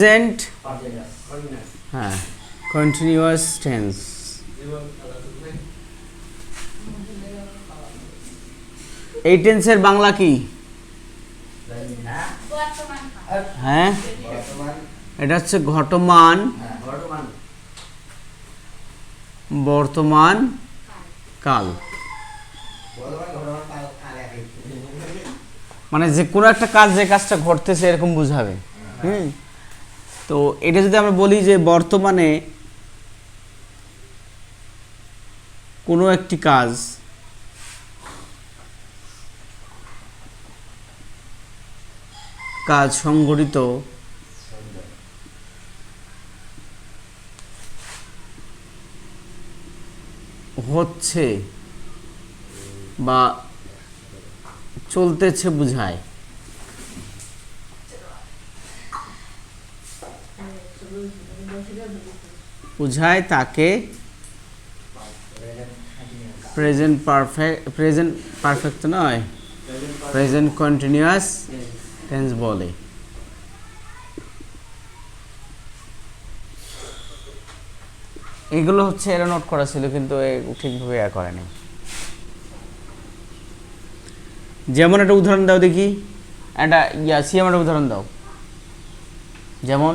Present হ্যাঁ। Continuous tense এই টেন্সের বাংলা কি? হ্যাঁ? এটা হচ্ছে ঘটমান। বর্তমান কাল। মানে যে কোনো একটা কাজ যে কাজটা ঘটতেছে এরকম বুঝাবে। হুম? তো এটা যদি আমরা বলি যে বর্তমানে কোনো একটি কাজ কাজ সংগঠিত হচ্ছে বা চলতেছে বুঝায়। বুঝায় তাকে প্রেজেন্ট পারফেক্ট প্রেজেন্ট পারফেক্ট নয় প্রেজেন্ট কন্টিনিউয়াস টেন্স বলে। এগুলো হচ্ছে, এরা নোট করা ছিল, কিন্তু ঠিকভাবে এ করেনি যেমন একটা উদাহরণ দাও দেখি। একটা, ইয়া, সিএম একটা উদাহরণ দাও। যেমন,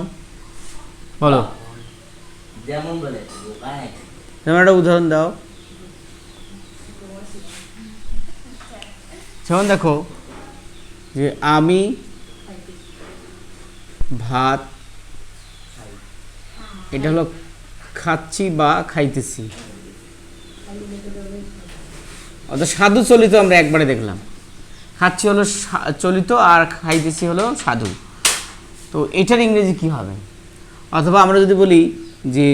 বলো। যেমন বলে একটা উদাহরণ দাও। যেমন দেখো, যে আমি ভাত, এটা হলো খাচ্ছি বা খাইতেছি। অত সাধু চলিত আমরা একবারে দেখলাম। খাচ্ছি হলো চলিত আর খাইতেছি হলো সাধু। তো এটার ইংরেজি কি হবে? অথবা আমরা যদি বলি যে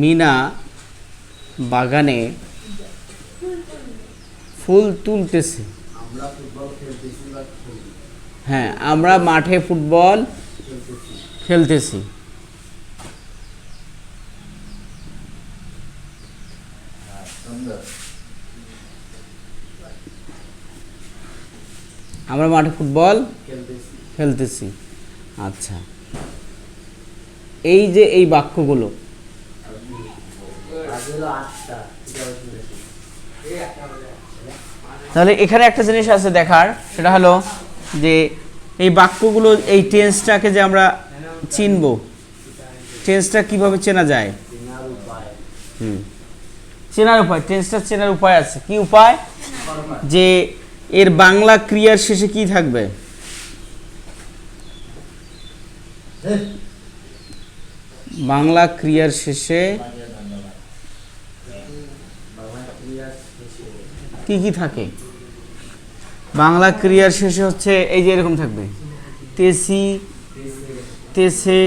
মিনা বাগানে ফুল তুলতেছে। হ্যাঁ আমরা মাঠে ফুটবল খেলতেছি। আমরা মাঠে ফুটবল খেলতেছি। আচ্ছা। এই যে এই বাক্যগুলো। তাহলে এখানে একটা জিনিস আছে দেখার, সেটা হলো যে এই বাক্যগুলো, এই টেন্সটাকে যে আমরা চিনব, টেন্সটা কীভাবে চেনা যায়? হুম। চেনার উপায়, টেন্সটা চেনার উপায় আছে। কি উপায়? যে এর বাংলা ক্রিয়ার শেষে কি থাকবে? বাংলা ক্রিয়ার শেষে কি কি থাকে? বাংলা ক্রিয়ার শেষে হচ্ছে এই যে এরকম থাকবে। তেসি, তেসে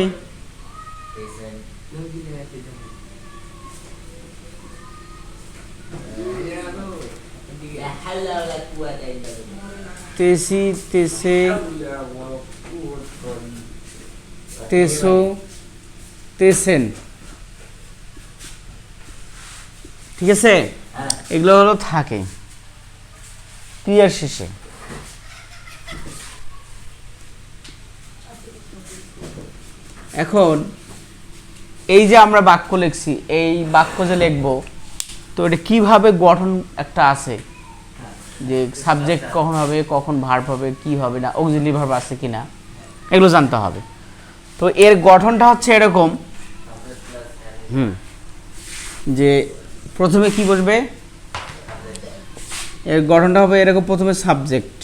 তেসি, তেসে, তেসো তেসেন ঠিক আছে? এগুলো হলো থাকে। ক্রিয়ার শেষে। এখন এই যে আমরা বাক্য লিখছি, এই বাক্য যে লিখব, তো এটা কীভাবে গঠন একটা আছে? যে সাবজেক্ট কখন হবে, কখন ভার্ব হবে, কি হবে, না অক্সিলি ভার্ব আছে কি না এগুলো জানতে হবে। তো এর গঠনটা হচ্ছে এরকম। হুম। যে প্রথমে কি বসবে? এর গঠনটা হবে এরকম প্রথমে সাবজেক্ট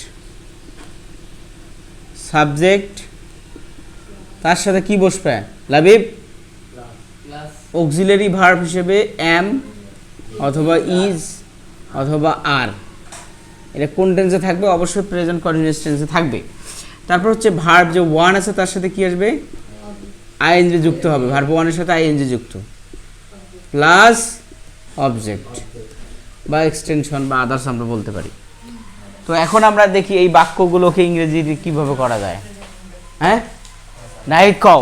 সাবজেক্ট তার সাথে কি বসবে? লাবিব? অক্সিলারি ভার্ব হিসেবে এম অথবা ইজ অথবা আর এটা কোন টেন্সে থাকবে? অবশ্যই প্রেজেন্ট কন্টিনিউয়াস টেন্সে থাকবে। তারপর হচ্ছে ভার্ব যে ওয়ান আছে, তার সাথে কি আসবে? আইএনজি যুক্ত হবে ভার্ব ওয়ানের সাথে আইএনজি যুক্ত। প্লাস অবজেক্ট বা এক্সটেনশন বা আদার্স আমরা বলতে পারি। তো এখন আমরা দেখি এই বাক্যগুলোকে ইংরেজি কীভাবে করা যায়। হ্যাঁ? নাই কও।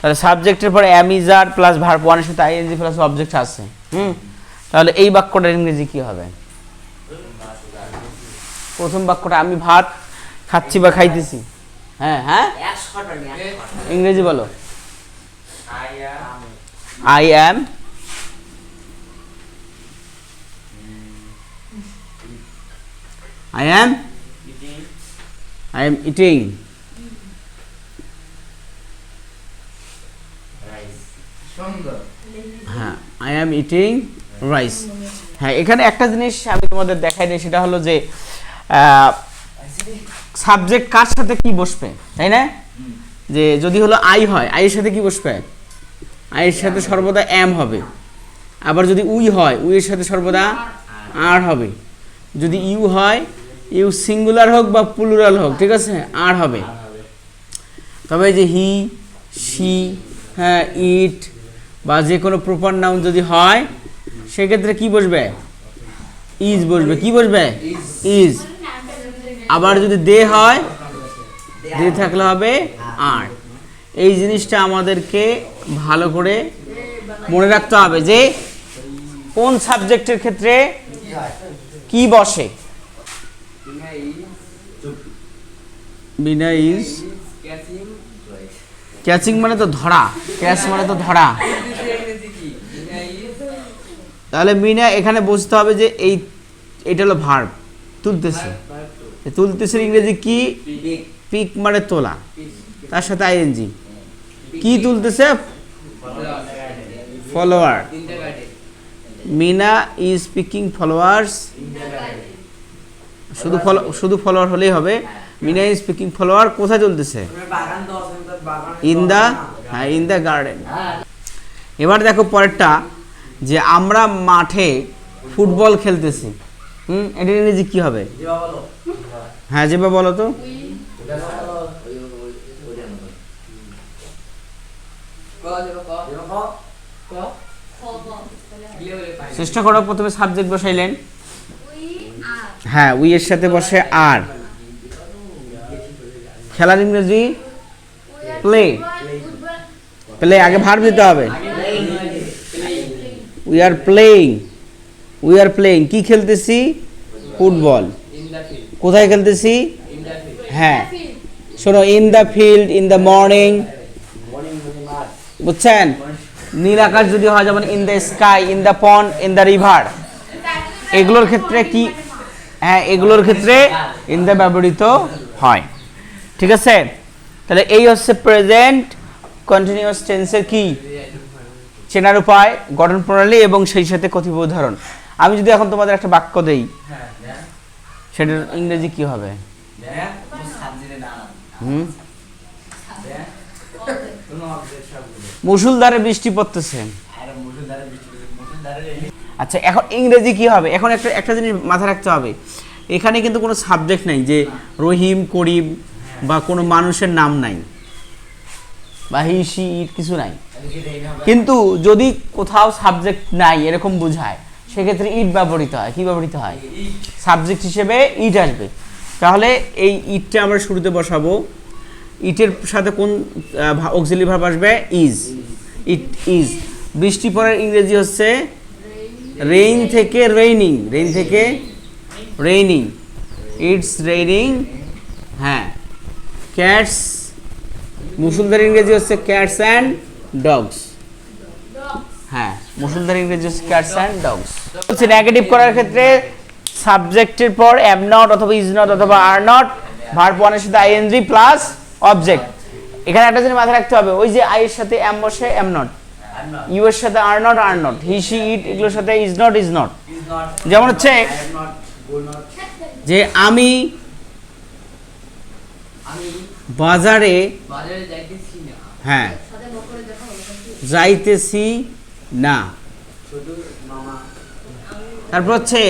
তাহলে সাবজেক্টের পরে অ্যামিজার প্লাস ভার্ব ওয়ানের সাথে আইএনজি প্লাস অবজেক্ট আছে। হুম? তাহলে এই বাক্যটার ইংরেজি কি হবে? প্রথম বাক্যটা আমি ভাত খাচ্ছি বা খাইতেছি। হ্যাঁ হ্যাঁ? ইংরেজি বলো। I am. I am eating. Am eating rice. হ্যাঁ আই অ্যাম ইটিং রাইস হ্যাঁ এখানে একটা জিনিস আমি তোমাদের দেখাই দিই সেটা হলো যে সাবজেক্ট কার সাথে কি বসবে তাই না? যে যদি হলো আই হয় আই এর সাথে কি বসবে? আই এর সাথে সর্বদা এম হবে। আবার যদি উই হয়, উই এর সাথে সর্বদা আর হবে। যদি ইউ হয়, ইউ সিঙ্গুলার হোক বা প্লুরাল হোক, ঠিক আছে? আর আর হবে। তবে যে হি সি হ্যাঁ ইট বা যে কোনো প্রপার নাউন যদি হয়, সেক্ষেত্রে কি বসবে? ইজ বসবে। কি বসবে? ইজ। আবার যদি দে হয়, দে থাকলে হবে আর। এই জিনিসটা আমাদেরকে ভালো করে মনে রাখতে হবে যে কোন সাবজেক্টের ক্ষেত্রে কি বসে? বিনা ইজ ক্যাচিং মানে তো ধরা। ক্যাচ মানে তো ধরা। তাহলে মিনা এখানে বুঝতে হবে যে এই এটা হলো ভার্ব তুলতেছে। তুলতেছে ইংরেজি কি? পিক মানে তোলা। তার সাথে আইএনজি কি তুলতেছে? Follower Meena is speaking followers শুধু ফলো শুধু ফলোয়ার হলেই হবে। মিনা ইজ স্পিকিং ফলোয়ার কোথায় চলতেছে? ইন দা হ্যাঁ ইন দ্য গার্ডেন এবার দেখো পরেরটা যে আমরা মাঠে ফুটবল খেলতেছি। হুম এটা ইংরেজি কি হবে? হ্যাঁ যেবা বলো তো। চেষ্টা করো প্রথমে সাবজেক্ট বসাইলেন। হ্যাঁ উই এর সাথে বসে আর। খেলার ইংরেজি? প্লে প্লে আগে ভার দিতে হবে। We are playing we are playing কি খেলতেছি? ফুটবল। কোথায় খেলতেছি? হ্যাঁ। শোনো in the field in the morning বুঝছেন নীল আকাশ যদি হয় যেমন in the sky in the pond in the river এগুলোর ক্ষেত্রে কি হ্যাঁ এগুলোর ক্ষেত্রে ইন দ্য ব্যবহৃত হয় ঠিক আছে তাহলে এই হচ্ছে প্রেজেন্ট কন্টিনিউয়াস টেন্সের কি চেনার উপায় গঠন প্রণালী এবং সেই সাথে কথিত উদাহরণ আমি যদি এখন তোমাদের একটা বাক্য দেই সেটার ইংরেজি কি হবে হুম মুসুলধারে বৃষ্টি পড়তেছে। আচ্ছা এখন ইংরেজি কি হবে? এখন একটা একটা জিনিস মাথায় রাখতে হবে। এখানে কিন্তু কোনো সাবজেক্ট নাই যে রহিম করিম বা কোনো মানুষের নাম নাই। বা হিসি ইট কিছু নাই। কিন্তু যদি কোথাও সাবজেক্ট নাই এরকম বোঝায় সেক্ষেত্রে ইট ব্যবহৃত হয়। কি ব্যবহৃত হয়? সাবজেক্ট হিসেবে ইট আসবে। তাহলে এই ইটটা আমরা শুরুতে বসাবো। ইটের সাথে কোন অক্সিলি ভার্ব আসবে? ইজ ইট ইজ বৃষ্টি পড়ার ইংরেজি হচ্ছে রেইন থেকে রেইনিং রেইন থেকে রেইনিং ইটস রেইনিং হ্যাঁ। ক্যাটস মুসুলধার ইংরেজি হচ্ছে ক্যাটস অ্যান্ড ডগস হ্যাঁ মুসুলধার ইংরেজি হচ্ছে ক্যাটস অ্যান্ড ডগস হচ্ছে নেগেটিভ করার ক্ষেত্রে সাবজেক্টের পর এম নট অথবা ইজ নট অথবা আর নট ভার্ব ওয়ানের সাথে আইএনজি প্লাস অবজেক্ট এখানে একটা জিনিস মাথায় রাখতে হবে, ওই যে আই এর সাথে এম বসে এম নট ইউ এর সাথে are not are not he she it এগুলোর সাথে ইজ নট ইজ নট যেমন হচ্ছে যে আমি বাজারে হ্যাঁ যাইতেছি না। তারপর হচ্ছে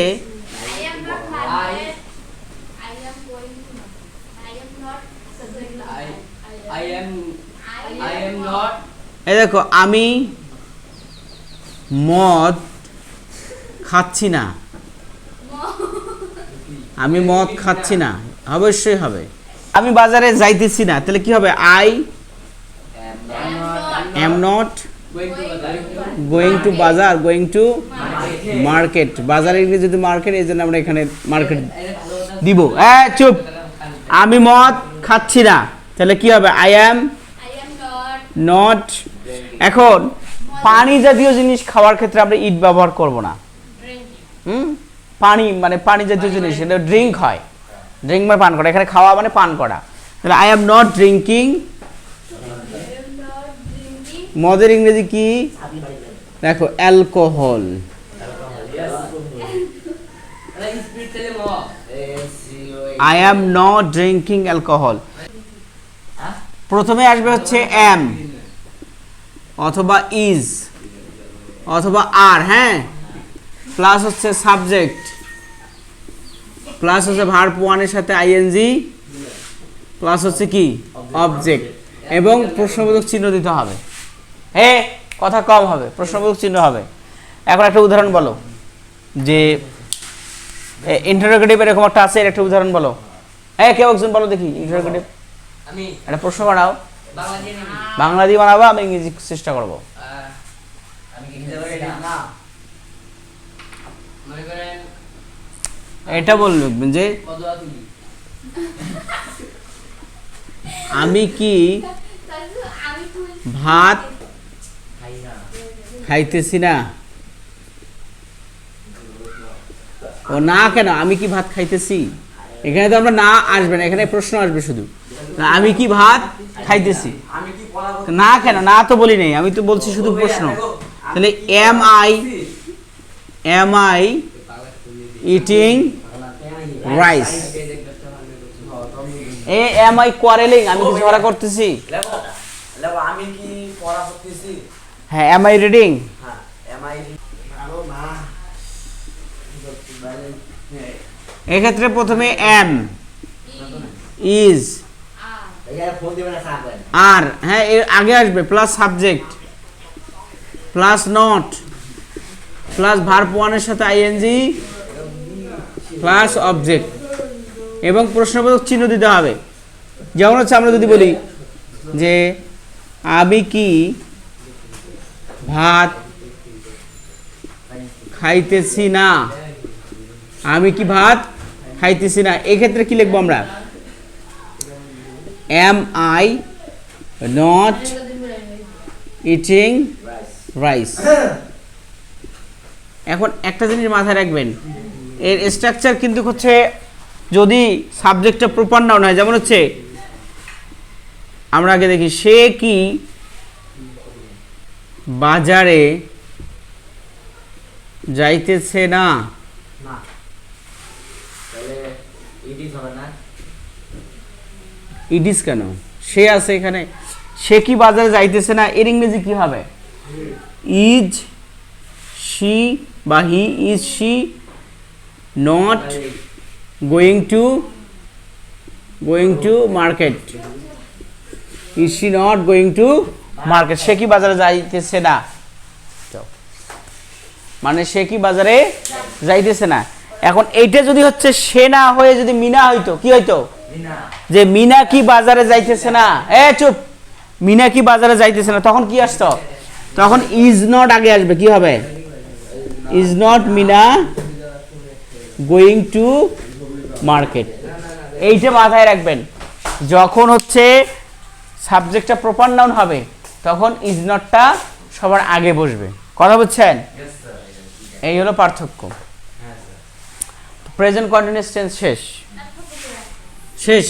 I am not married. I am going to. I am not. I I am এই দেখো, আমি মদ খাচ্ছি না। আমি মদ খাচ্ছি না। অবশ্যই হবে। আমি বাজারে যাইতেছি না, তাহলে কি হবে? I am not going to bazaar going to market বাজারে ইংরেজি যদি মার্কেট এই জন্য আমরা এখানে মার্কেট দিব। হ্যাঁ চুপ। আমি মদ খাচ্ছি না। তাহলে কি হবে? আই অ্যাম নট এখন পানি জাতীয় জিনিস খাওয়ার ক্ষেত্রে আমরা ইট ব্যবহার করব না। হুম? পানি মানে পানি জাতীয় জিনিস এটা ড্রিঙ্ক হয়। ড্রিঙ্ক মানে পান করা। এখানে খাওয়া মানে পান করা। তাহলে আই অ্যাম নট ড্রিঙ্কিং. মদের ইংরেজি কি? দেখো alcohol I am not drinking alcohol প্রথমে আসবে হচ্ছে এম অথবা ইজ অথবা আর হ্যাঁ? প্লাস হচ্ছে সাবজেক্ট প্লাস হচ্ছে ভার্ব ওয়ানের সাথে আইএনজি প্লাস হচ্ছে কি? অবজেক্ট এবং প্রশ্নবোধক চিহ্ন দিতে হবে। হে কথা কম হবে, প্রশ্নবোধক চিহ্ন হবে। এখন একটা উদাহরণ বলো। যে ইন্টারোগেটিভ এরকম একটা আছে, এর একটা উদাহরণ বলো। হ্যাঁ কেউ একজন বলো দেখি ইন্টারোগেটিভ একটা প্রশ্ন বানাও। বাংলা দিয়ে নেব। বানাবো আমি ইংরেজি চেষ্টা করব। এটা বলবেন যে আমি কি তাহলে আমি তুই ভাত খাইতেছি না? ও না কেন? আমি কি ভাত খাইতেছি? এখানে তো আমরা না আসবে না এখানে প্রশ্ন আসবে শুধু। আমি কি ভাত খাইতেছি? না কেন না তো বলি নাই আমি তো বলছি শুধু প্রশ্ন। তাহলে am I am I eating rice A am I quarrelling আমি কি ঝগড়া করতেছি? লেবো লেবো আমি কি পড়া করতেছি? হ্যাঁ এম আই রিডিং হ্যাঁ এম আই আরও না এক্ষেত্রে প্রথমে এম। ইজ আর হ্যাঁ এর আগে আসবে plus subject plus not plus verb ওয়ানের সাথে আইএনজি প্লাস অবজেক্ট এবং প্রশ্নবোধক চিহ্ন দিতে হবে। যেমন হচ্ছে আমরা যদি বলি যে আমি কি ভাত খাইতেছি না? আমি কি ভাত খাইতেছি না, এক্ষেত্রে কি লিখব আমরা? Am I not eating rice এখন একটা জিনিস মাথায় রাখবেন, এর স্ট্রাকচার কিন্তু হচ্ছে যদি সাবজেক্টটা প্রপার নাও নয় যেমন হচ্ছে, আমরা আগে দেখি, সে কি বাজারে যাইতেছে না না তাহলে ইডিস হবে না ইডিস কেন? সে আছে এখানে। সে কি বাজারে যাইতেছে না? এর ইংরেজি কি হবে? ইজ শি বা he is she not going to going to market. Is she not going to market. সে কি বাজারে যাইতেছে না? মানে সে কি বাজারে যাইতেছে না? এখন এইটা যদি হচ্ছে সে না হয়ে যদি মিনা হইতো, কি হইতো? যে মিনা কি বাজারে যাইতেছে না? এ চুপ। মিনা কি বাজারে যাইতেছে না? তখন কি আসতো? তখন ইজ নট আগে আসবে কি হবে? Is not Meena going to market এইটা মাথায় রাখবেন। যখন হচ্ছে সাবজেক্টটা প্রপার নাউন হবে তখন ইজ নটটা সবার আগে বসবে। কথা বুঝছেন? এই হলো পার্থক্য। প্রেজেন্ট কন্টিনিউস টেন্স শেষ। শেষ।